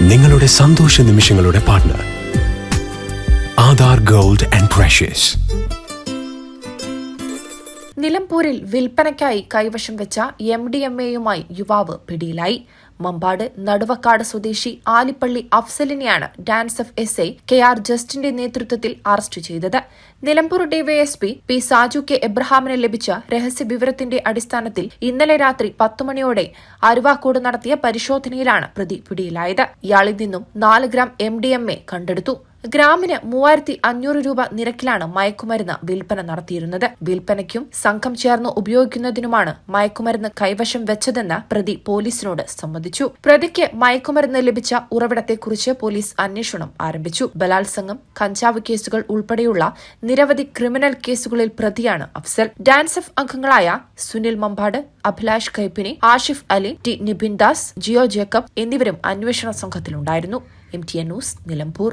നിങ്ങളുടെ സന്തോഷ നിമിഷങ്ങളുടെ partner Aadhaar gold and precious നിലമ്പൂരിൽ വിൽപ്പനയ്ക്കായി കൈവശം വെച്ച എം ഡി എം എയുമായി യുവാവ് പിടിയിലായി. മമ്പാട് നടുവക്കാട് സ്വദേശി Alippalli അഫ്സലിനെയാണ് DANSAF S I K R ജസ്റ്റിന്റെ നേതൃത്വത്തിൽ അറസ്റ്റ് ചെയ്തത്. Nilambur DYSP P Saju K എബ്രഹാമിന് ലഭിച്ച രഹസ്യ വിവരത്തിന്റെ അടിസ്ഥാനത്തിൽ ഇന്നലെ രാത്രി പത്തുമണിയോടെ അരുവാക്കോട് നടത്തിയ പരിശോധനയിലാണ് പ്രതി പിടിയിലായത്. ഇയാളിൽ നിന്നും നാല് ഗ്രാം എ കണ്ടെടുത്തു. ഗ്രാമിന് മൂവായിരത്തി അഞ്ഞൂറ് രൂപ നിരക്കിലാണ് മയക്കുമരുന്ന് വിൽപ്പന നടത്തിയിരുന്നത്. വിൽപ്പനയ്ക്കും സംഘം ചേർന്ന് ഉപയോഗിക്കുന്നതിനുമാണ് മയക്കുമരുന്ന് കൈവശം വെച്ചതെന്ന് പ്രതി പോലീസിനോട് സമ്മതിച്ചു. പ്രതിക്ക് മയക്കുമരുന്ന് ലഭിച്ച ഉറവിടത്തെക്കുറിച്ച് പോലീസ് അന്വേഷണം ആരംഭിച്ചു. ബലാത്സംഗം കഞ്ചാവ് കേസുകൾ ഉൾപ്പെടെയുള്ള നിരവധി ക്രിമിനൽ കേസുകളിൽ പ്രതിയാണ് അഫ്സൽ. ഡാൻസഫ് അംഗങ്ങളായ സുനിൽ മമ്പാട് അഭിലാഷ് കൈപ്പിനി ആഷിഫ് അലി ടി നിബിൻ ദാസ് ജിയോ ജേക്കബ് എന്നിവരും അന്വേഷണ സംഘത്തിലുണ്ടായിരുന്നു. M T N news Nilambur.